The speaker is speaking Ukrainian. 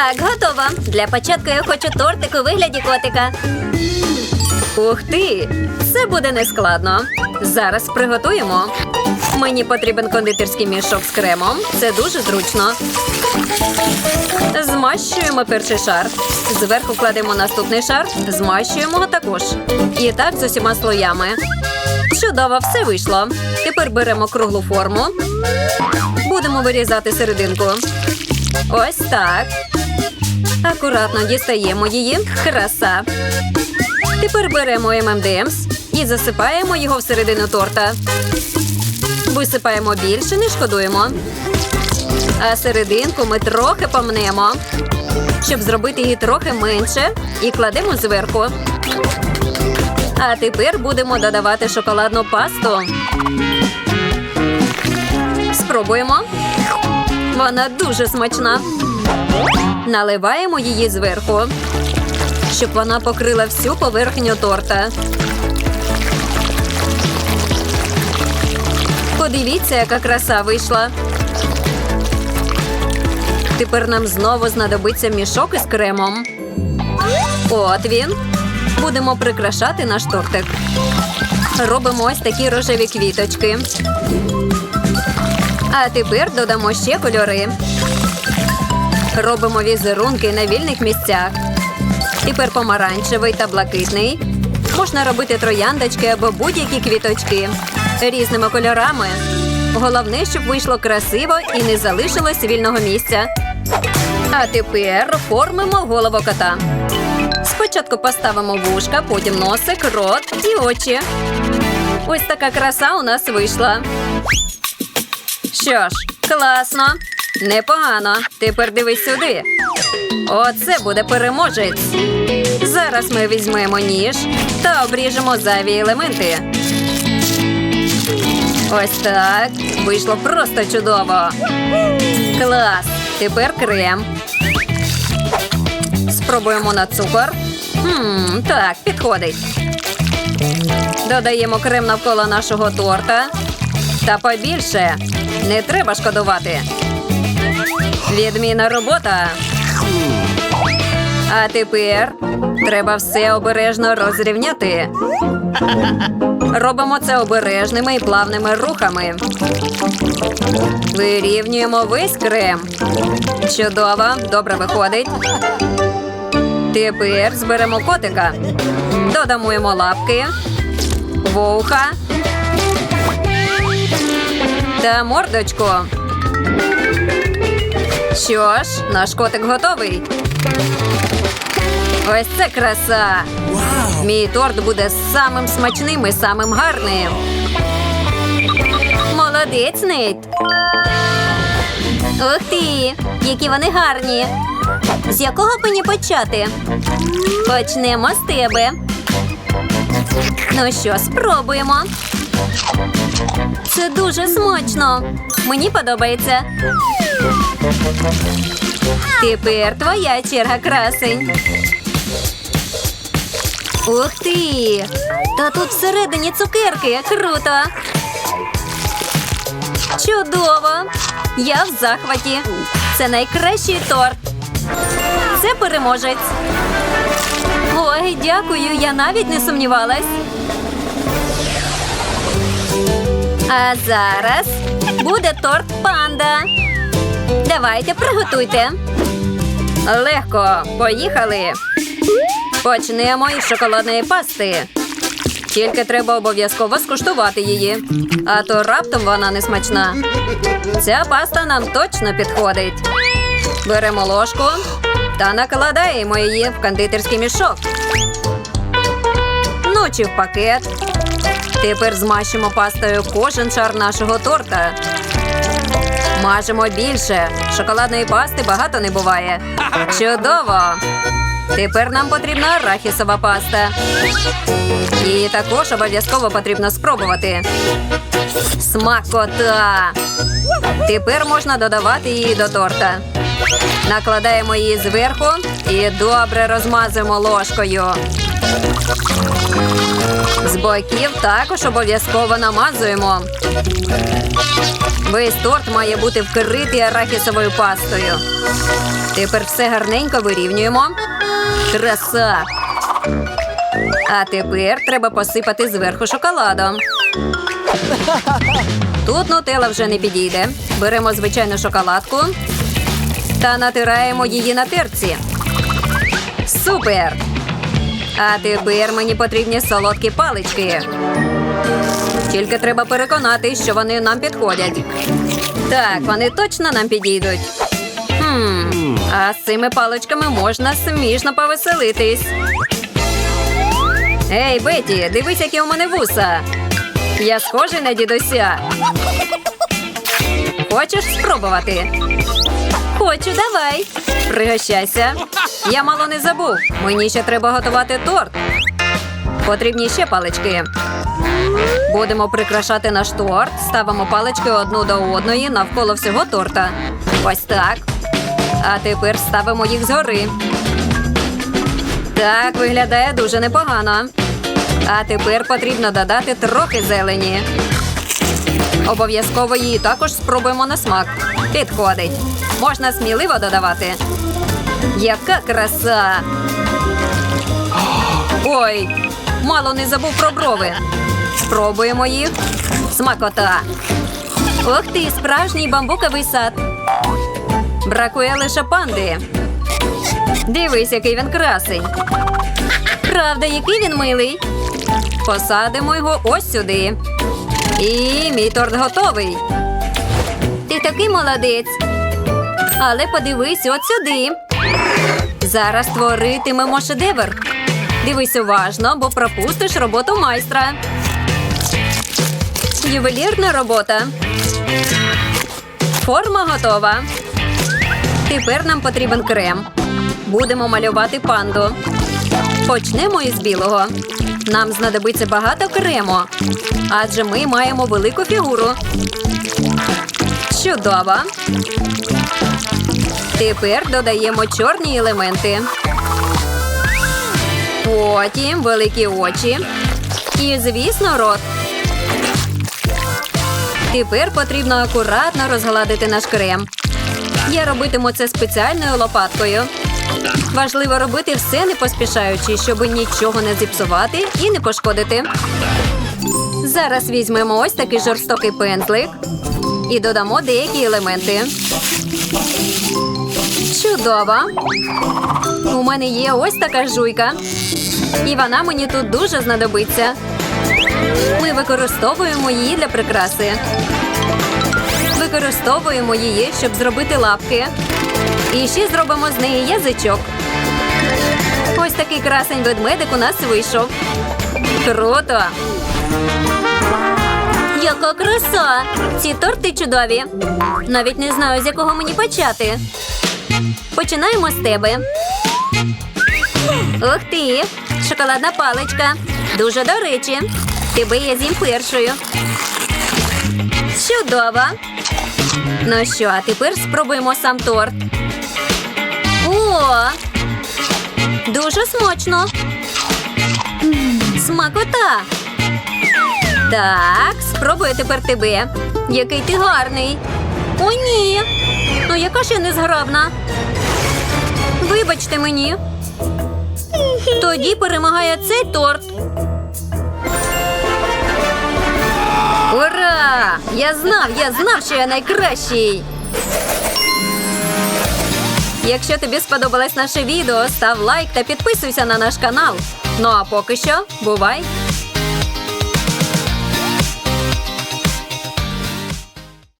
Так, готово. Для початку я хочу тортик у вигляді котика. Ух ти! Це буде нескладно. Зараз приготуємо. Мені потрібен кондитерський мішок з кремом. Це дуже зручно. Змащуємо перший шар. Зверху кладемо наступний шар, змащуємо також. І так з усіма слоями. Чудово, все вийшло. Тепер беремо круглу форму. Будемо вирізати серединку. Ось так. Акуратно дістаємо її. Краса. Тепер беремо ММДМС і засипаємо його всередину торта. Висипаємо більше, не шкодуємо. А серединку ми трохи помнемо, щоб зробити її трохи менше, і кладемо зверху. А тепер будемо додавати шоколадну пасту. Спробуємо. Вона дуже смачна. Наливаємо її зверху, щоб вона покрила всю поверхню торта. Подивіться, яка краса вийшла. Тепер нам знову знадобиться мішок із кремом. От він. Будемо прикрашати наш тортик. Робимо ось такі рожеві квіточки. А тепер додамо ще кольори. Робимо візерунки на вільних місцях. Тепер помаранчевий та блакитний. Можна робити трояндочки або будь-які квіточки різними кольорами. Головне, щоб вийшло красиво і не залишилось вільного місця. А тепер формимо голову кота. Спочатку поставимо вушка, потім носик, рот і очі. Ось така краса у нас вийшла. Що ж, класно, непогано. Тепер дивись сюди. Оце буде переможець. Зараз ми візьмемо ніж та обріжемо зайві елементи. Ось так. Вийшло просто чудово. Клас. Тепер крем. Спробуємо на цукор. Хм, Так, підходить. Додаємо крем навколо нашого торта. Та побільше. Не треба шкодувати. Відмінна робота. А тепер треба все обережно розрівняти. Робимо це обережними і плавними рухами. Вирівнюємо весь крем. Чудово, добре виходить. Тепер зберемо котика. Додамо йому лапки, вуха та мордочку. Що ж, наш котик готовий. Ось це краса. Мій торт буде самим смачним і самим гарним. Молодець, Нейт. Ух ти, які вони гарні. З якого б мені почати? Почнемо з тебе. Ну що, спробуємо. Це дуже смачно. Мені подобається. Тепер твоя черга красень. Ух ти! Та тут всередині цукерки. Круто! Чудово! Я в захваті. Це найкращий торт. Це переможець. Ой, дякую, я навіть не сумнівалась. А зараз буде торт панда. Давайте приготуйте. Легко, поїхали. Почнемо із шоколадної пасти. Тільки треба обов'язково скуштувати її. А то раптом вона не смачна. Ця паста нам точно підходить. Беремо ложку та накладаємо її в кондитерський мішок. Ну чи в пакет. Тепер змащимо пастою кожен шар нашого торта. Мажемо більше. Шоколадної пасти багато не буває. Чудово! Тепер нам потрібна арахісова паста. Її також обов'язково потрібно спробувати. Смакота! Тепер можна додавати її до торта. Накладаємо її зверху і добре розмазуємо ложкою. З боків також обов'язково намазуємо. Весь торт має бути вкритий арахісовою пастою. Тепер все гарненько вирівнюємо. Краса! А тепер треба посипати зверху шоколадом. Тут нутела вже не підійде. Беремо звичайну шоколадку та натираємо її на терці. Супер! А тепер мені потрібні солодкі палички. Тільки треба переконати, що вони нам підходять. Так, вони точно нам підійдуть. Хм, а з цими паличками можна смішно повеселитись. Ей, Беті, дивись, які у мене вуса. Я схожий на дідуся. Хочеш спробувати? Хочу, давай. Пригощайся. Я мало не забув. Мені ще треба готувати торт. Потрібні ще палички. Будемо прикрашати наш торт, ставимо палички одну до одної навколо всього торта. Ось так. А тепер ставимо їх згори. Так, виглядає дуже непогано. А тепер потрібно додати трохи зелені. Обов'язково її також спробуємо на смак. Підходить. Можна сміливо додавати. Яка краса! Ой, мало не забув про брови. Спробуємо їх. Смакота. Ух ти, справжній бамбуковий сад. Бракує лише панди. Дивись, який він красень. Правда, який він милий. Посадимо його ось сюди. І мій торт готовий. Ти такий молодець. Але подивись от сюди. Зараз творитимемо шедевр. Дивись уважно, бо пропустиш роботу майстра. Ювелірна робота. Форма готова. Тепер нам потрібен крем. Будемо малювати панду. Почнемо із білого. Нам знадобиться багато крему, адже ми маємо велику фігуру. Чудово. Тепер додаємо чорні елементи. Потім великі очі. І, звісно, рот. Тепер потрібно акуратно розгладити наш крем. Я робитиму це спеціальною лопаткою. Важливо робити все не поспішаючи, щоб нічого не зіпсувати і не пошкодити. Зараз візьмемо ось такий жорстокий пензлик і додамо деякі елементи. Чудово! У мене є ось така жуйка. І вона мені тут дуже знадобиться. Ми використовуємо її для прикраси. Використовуємо її, щоб зробити лапки. І ще зробимо з неї язичок. Ось такий красень ведмедик у нас вийшов. Круто! Яка краса! Ці торти чудові. Навіть не знаю, з якого мені почати. Починаємо з тебе. Ух ти! Шоколадна паличка. Дуже до речі. Тебе я з'їм першою. Чудово. Ну що, а тепер спробуємо сам торт. О! Дуже смачно. Смакота. Так, спробую тепер тебе. Який ти гарний. О, ні. Ну яка ж я незграбна. Вибачте мені. Тоді перемагає цей торт. Ура! Я знав, я знав, що я найкращий. Якщо тобі сподобалось наше відео, став лайк та підписуйся на наш канал. Ну а поки що, бувай!